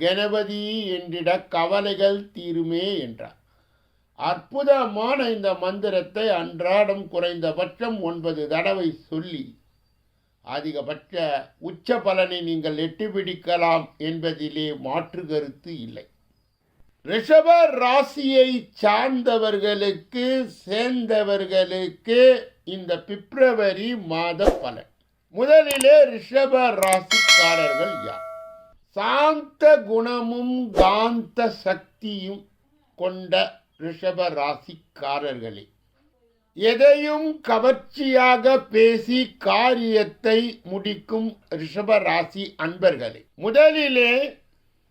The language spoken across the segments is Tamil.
கணபதி என்றிட கவலைகள் தீருமே என்றார். அற்புதமான இந்த மந்திரத்தை அன்றாடம் குறைந்தபட்சம் ஒன்பது தடவை சொல்லி அதிகபட்ச உச்ச பலனை நீங்கள் எட்டி பிடிக்கலாம் என்பதிலே மாற்று கருத்து இல்லை. ரிஷப ராசியை சார்ந்தவர்களுக்கு சேர்ந்தவர்களுக்கு இந்த பிப்ரவரி மாத பலன். முதலிலே ரிஷப ராசிக்காரர்கள் யார்? சாந்த குணமும் காந்த சக்தியும் கொண்ட ரிஷப ராசிக்காரர்களே எதையும் கவர்ச்சியாக பேசி காரியத்தை முடிக்கும் ரிஷப ராசி அன்பர்களே முதலிலே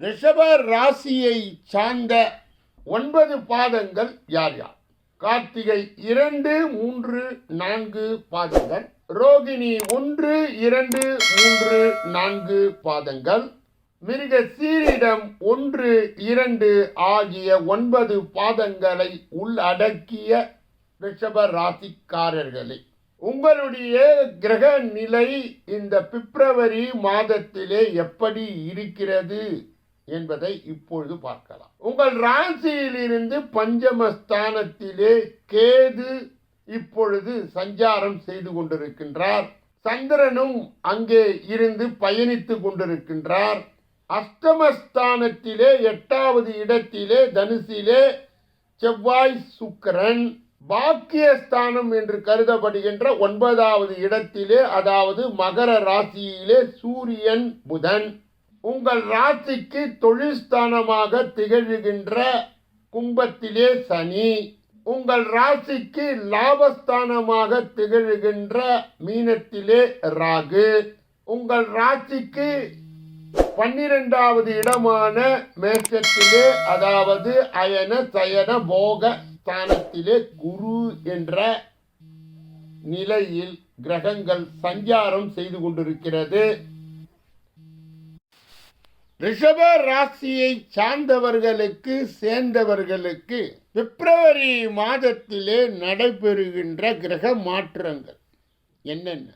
ரிஷப ராசியை சார்ந்த ஒன்பது பாதங்கள் யார் யார்? கார்த்திகை இரண்டு மூன்று நான்கு பாதங்கள் ரோகிணி ஒன்று இரண்டு மூன்று நான்கு பாதங்கள் மிருக சீரிடம் ஒன்று இரண்டு ஆகிய ஒன்பது பாதங்களை உள்ளடக்கிய ரிஷப ராசிக்காரர்களே உங்களுடைய கிரக நிலை இந்த பிப்ரவரி மாதத்திலே எப்படி இருக்கிறது என்பதை இப்பொழுது பார்க்கலாம். உங்கள் ராசியிலிருந்து பஞ்சமஸ்தானத்திலே கேது இப்பொழுது சஞ்சாரம் செய்து கொண்டிருக்கின்றார். சந்திரனும் அங்கே இருந்து பயணித்துக் கொண்டிருக்கின்றார். அஷ்டமஸ்தானத்திலே எட்டாவது இடத்திலே தனுசிலே செவ்வாய் சுக்கரன் பாக்கியஸ்தானம் என்று கருதப்படுகின்ற ஒன்பதாவது இடத்திலே அதாவது மகர ராசியிலே சூரியன் புதன். உங்கள் ராசிக்கு தொழில்ஸ்தானமாக திகழ்கின்ற கும்பத்திலே சனி. உங்கள் ராசிக்கு லாபஸ்தானமாக திகழ்கின்ற மீனத்திலே ராகு. உங்கள் ராசிக்கு பன்னிரெண்டாவது இடமான மேஷத்திலே அதாவது அயன சயன போக ஸ்தானத்திலே குரு என்ற நிலையில் கிரகங்கள் சஞ்சாரம் செய்து கொண்டிருக்கிறது. ரிஷப ராசியை சார்ந்தவர்களுக்கு சேர்ந்தவர்களுக்கு பிப்ரவரி மாதத்திலே நடைபெறுகின்ற கிரக மாற்றங்கள். என்னென்ன?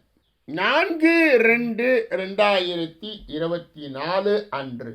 நான்கு ரெண்டு ரெண்டாயிரத்தி இருபத்தி நாலு அன்று.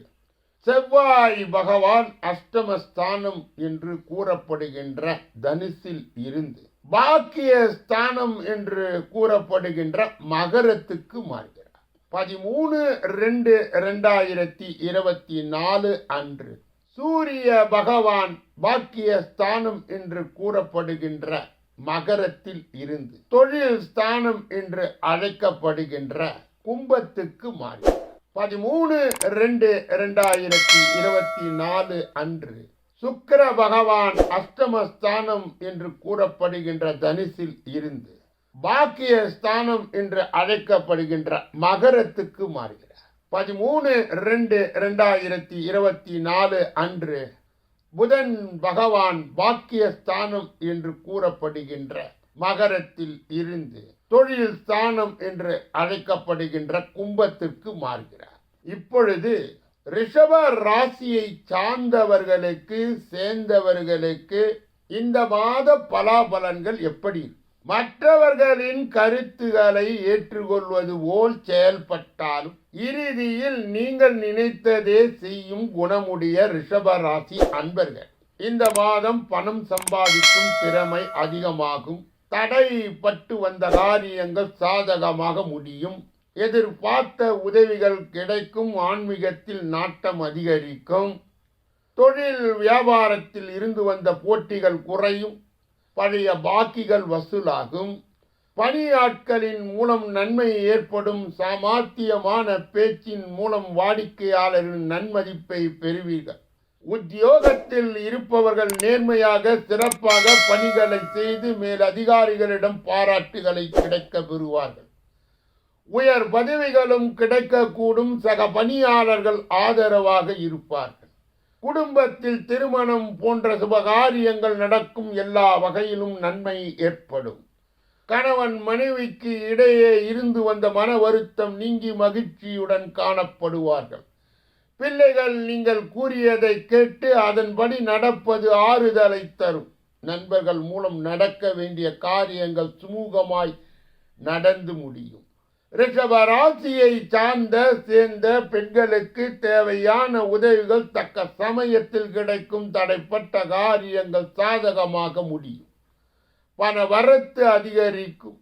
செவ்வாய் பகவான் அஷ்டமஸ்தானம் என்று கூறப்படுகின்ற தனுசில் இருந்து பாக்கிய ஸ்தானம் என்று கூறப்படுகின்ற மகரத்துக்கு மாறுகிறார். பதிமூணு ரெண்டு ரெண்டாயிரத்தி இருபத்தி நாலு அன்று சூரிய பகவான் பாக்கிய ஸ்தானம் என்று கூறப்படுகின்ற மகரத்தில் இருந்து தொழில் ஸ்தானம் என்று அழைக்கப்படுகின்ற கும்பத்துக்கு மாறி. பதிமூணு ரெண்டு இரண்டாயிரத்தி இருபத்தி நாலு அன்று சுக்கர பகவான் அஷ்டமஸ்தானம் என்று கூறப்படுகின்ற தனுசில் இருந்து பாக்கிய ஸ்தானம் என்று அழைக்கப்படுகின்ற மகரத்துக்கு மாறுகிறார். பதிமூணு ரெண்டு இரண்டாயிரத்தி இருபத்தி நாலு அன்று புதன் பகவான் பாக்கியஸ்தானம் என்று கூறப்படுகின்ற மகரத்தில் இருந்து தொழில் ஸ்தானம் என்று அழைக்கப்படுகின்ற கும்பத்திற்கு மாறுகிறார். இப்பொழுது ரிஷப ராசியை சார்ந்தவர்களுக்கு சேர்ந்தவர்களுக்கு இந்த மாத பலாபலன்கள் எப்படி? மற்றவர்களின் கருத்துக்களை ஏற்றுக்கொள்வது போல் செயல்பட்டாலும் இறுதியில் நீங்கள் நினைத்ததே செய்யும் குணமுடைய ரிஷபராசி அன்பர்கள். இந்த மாதம் பணம் சம்பாதிக்கும் திறமை அதிகமாகும். தடைப்பட்டு வந்த காரியங்கள் சாதகமாக முடியும். எதிர்பார்த்த உதவிகள் கிடைக்கும். ஆன்மீகத்தில் நாட்டம் அதிகரிக்கும். தொழில் வியாபாரத்தில் இருந்து வந்த போட்டிகள் குறையும். பழைய பாக்கிகள் வசூலாகும். பணியாட்களின் மூலம் நன்மை ஏற்படும் சாமார்த்தியமான பேச்சின் மூலம் வாடிக்கையாளரின் நன்மதிப்பை பெறுவீர்கள். உத்தியோகத்தில் இருப்பவர்கள் நேர்மையாக சிறப்பாக பணிகளை செய்து மேல் அதிகாரிகளிடம் பாராட்டுகளை கிடைக்க பெறுவார்கள். உயர் பதவிகளும் கிடைக்கக்கூடும் சக பணியாளர்கள் ஆதரவாக இருப்பார்கள். குடும்பத்தில் திருமணம் போன்ற சுபகாரியங்கள் நடக்கும் எல்லா வகையிலும் நன்மை ஏற்படும். கணவன் மனைவிக்கு இடையே இருந்து வந்த மன வருத்தம் நீங்கி மகிழ்ச்சியுடன் காணப்படுவார்கள். பிள்ளைகள் நீங்கள் கூறியதை கேட்டு அதன்படி நடப்பது ஆறுதலை தரும். நண்பர்கள் மூலம் நடக்க வேண்டிய காரியங்கள் சுமூகமாய் நடந்து முடியும். ரிஷப ராசியை சார்ந்த சேர்ந்த பெண்களுக்கு தேவையான உதவிகள் தக்க சமயத்தில் கிடைக்கும் தடைப்பட்ட காரியங்கள் சாதகமாக முடியும். பண வரத்து அதிகரிக்கும்.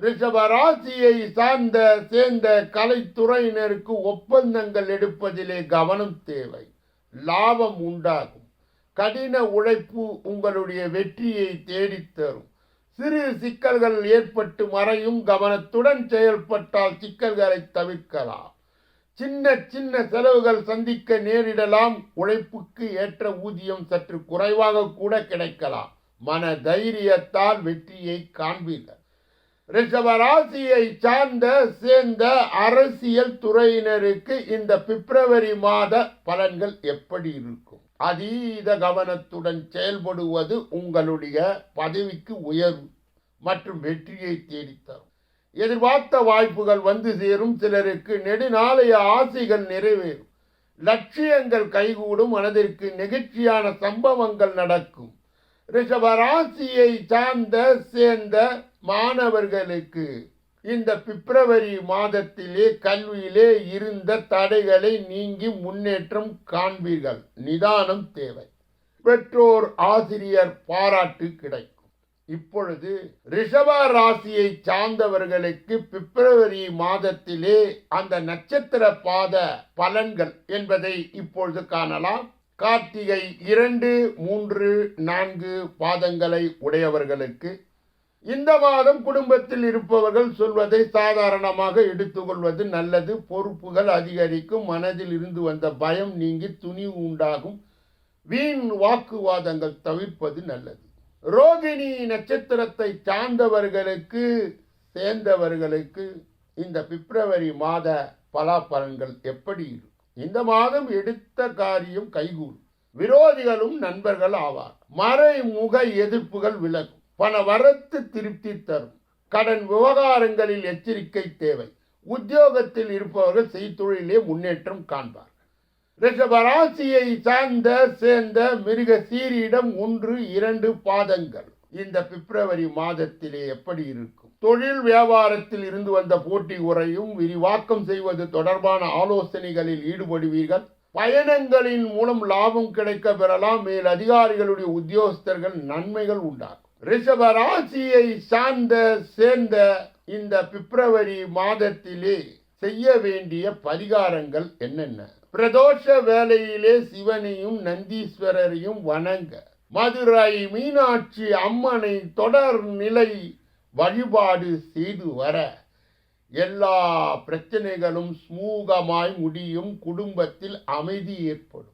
ரிஷபராசியை சார்ந்த சேர்ந்த கலைத்துறையினருக்கு ஒப்பந்தங்கள் எடுப்பதிலே கவனம் தேவை. லாபம் உண்டாகும். கடின உழைப்பு உங்களுடைய வெற்றியை தேடித்தரும். சிறு சிக்கல்கள் ஏற்பட்டு மறையும் கவனத்துடன் செயல்பட்டால் சிக்கல்களை தவிர்க்கலாம். சின்ன சின்ன செலவுகள் சந்திக்க நேரிடலாம். உழைப்புக்கு ஏற்ற ஊதியம் சற்று குறைவாக கூட கிடைக்கலாம். மன தைரியத்தால் வெற்றியை காண்பீர்கள். ரிஷபராசியை சார்ந்த சேர்ந்த அரசியல் துறையினருக்கு இந்த பிப்ரவரி மாத பலன்கள் எப்படி இருக்கும்? அதீத கவனத்துடன் செயல்படுவது உங்களுடைய பதவிக்கு உயர்வு மற்றும் வெற்றியை தேடித்தரும். எதிர்பார்த்த வாய்ப்புகள் வந்து சேரும் சிலருக்கு நெடுநாளைய ஆசைகள் நிறைவேறும். லட்சியங்கள் கைகூடும் மனதிற்கு நெகிழ்ச்சியான சம்பவங்கள் நடக்கும். ரிஷபராசியை சார்ந்த சேர்ந்த மாணவர்களுக்கு இந்த பிப்ரவரி மாதத்திலே கல்வியிலே இருந்த தடைகளை நீங்கி முன்னேற்றம் காண்பீர்கள். நிதானம் தேவை. பெற்றோர் ஆசிரியர் பாராட்டு கிடைக்கும். இப்பொழுது ரிஷப ராசியை சார்ந்தவர்களுக்கு பிப்ரவரி மாதத்திலே அந்த நட்சத்திர பாத பலன்கள் என்பதை இப்பொழுது காணலாம். கார்த்திகை இரண்டு மூன்று நான்கு பாதங்களை உடையவர்களுக்கு இந்த மாதம் குடும்பத்தில் இருப்பவர்கள் சொல்வதை சாதாரணமாக எடுத்துக்கொள்வது நல்லது. பொறுப்புகள் அதிகரிக்கும் மனதில் இருந்து வந்த பயம் நீங்கி துணிவு உண்டாகும். வீண் வாக்குவாதங்கள் தவிர்ப்பது நல்லது. ரோகிணி நட்சத்திரத்தை சார்ந்தவர்களுக்கு சேர்ந்தவர்களுக்கு இந்த பிப்ரவரி மாத பலாபலன்கள் எப்படி இருக்கும்? இந்த மாதம் எடுத்த காரியம் கைகூடும் விரோதிகளும் நண்பர்கள் ஆவார். மறைமுக எதிர்ப்புகள் விலகும். பண வரத்து திருப்தி தரும். கடன் விவகாரங்களில் எச்சரிக்கை தேவை. உத்தியோகத்தில் இருப்பவர்கள் செய்தொழிலே முன்னேற்றம் காண்பார். ரிஷபராசியை சார்ந்த சேர்ந்த மிருக சீரிடம் ஒன்று இரண்டு பாதங்கள். இந்த பிப்ரவரி மாதத்திலே எப்படி இருக்கும்? தொழில் வியாபாரத்தில் இருந்து வந்த போட்டி உரையும் விரிவாக்கம் செய்வது தொடர்பான ஆலோசனைகளில் ஈடுபடுவீர்கள். பயணங்களின் மூலம் லாபம் கிடைக்க பெறலாம். மேல் அதிகாரிகளுடைய உத்தியோகஸ்தர்கள் நன்மைகள் உண்டாகும். ரிஷப ராசியை சார்ந்த சேர்ந்த இந்த பிப்ரவரி மாதத்திலே செய்ய வேண்டிய பரிகாரங்கள் என்னென்ன? பிரதோஷ வேலையிலே சிவனையும் நந்தீஸ்வரரையும் வணங்க. மதுரை மீனாட்சி அம்மனை தொடர் நிலை வழிபாடு செய்து வர எல்லா பிரச்சனைகளும் ஸ்மூகமாய் முடியும் குடும்பத்தில் அமைதி ஏற்படும்.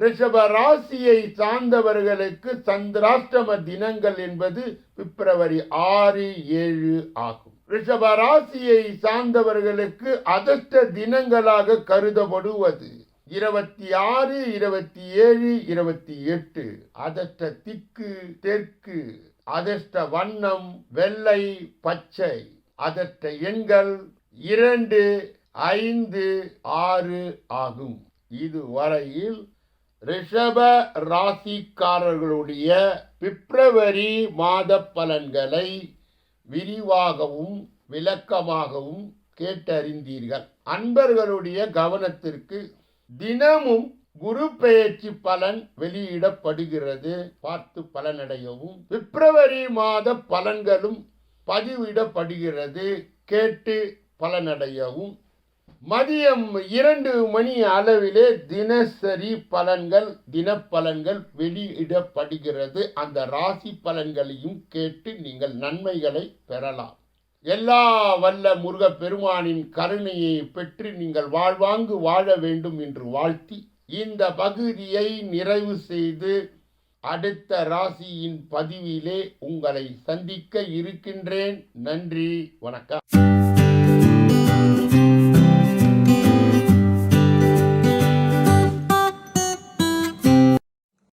ரிஷப ராசியை சார்ந்தவர்களுக்கு சந்திராஷ்டம தினங்கள் என்பது பிப்ரவரி ஆறு ஏழு ஆகும். ரிஷப ராசியை சார்ந்தவர்களுக்கு அதிர்ஷ்ட தினங்களாக கருதப்படுவது இருபத்தி ஆறு இருபத்தி ஏழு இருபத்தி எட்டு. அதஷ்ட திக்கு தெற்கு. அதிர்ஷ்ட வண்ணம் வெள்ளை பச்சை. அதிர்ஷ்ட எண்கள் இரண்டு ஐந்து ஆறு ஆகும். இதுவரையில் ரிஷப ராசிக்காரர்களுடைய பிப்ரவரி மாத பலன்களை விரிவாகவும் விளக்கமாகவும் கேட்டறிந்தீர்கள். அன்பர்களுடைய கவனத்திற்கு தினமும் குரு பெயர்ச்சி பலன் வெளியிடப்படுகிறது. பார்த்து பலனடையவும். பிப்ரவரி மாத பலன்களும் பதிவிடப்படுகிறது. கேட்டு பலனடையவும். மதியம் இரண்டு மணி அளவிலே தினசரி பலன்கள் தினப்பலன்கள் வெளியிடப்படுகிறது. அந்த ராசி பலன்களையும் கேட்டு நீங்கள் நன்மைகளை பெறலாம். எல்லா வல்ல முருக பெருமானின் கருணையை பெற்று நீங்கள் வாழ்வாங்கு வாழ வேண்டும் என்று வாழ்த்தி இந்த பகுதியை நிறைவு செய்து அடுத்த ராசியின் பதிவிலே உங்களை சந்திக்க இருக்கின்றேன். நன்றி வணக்கம்.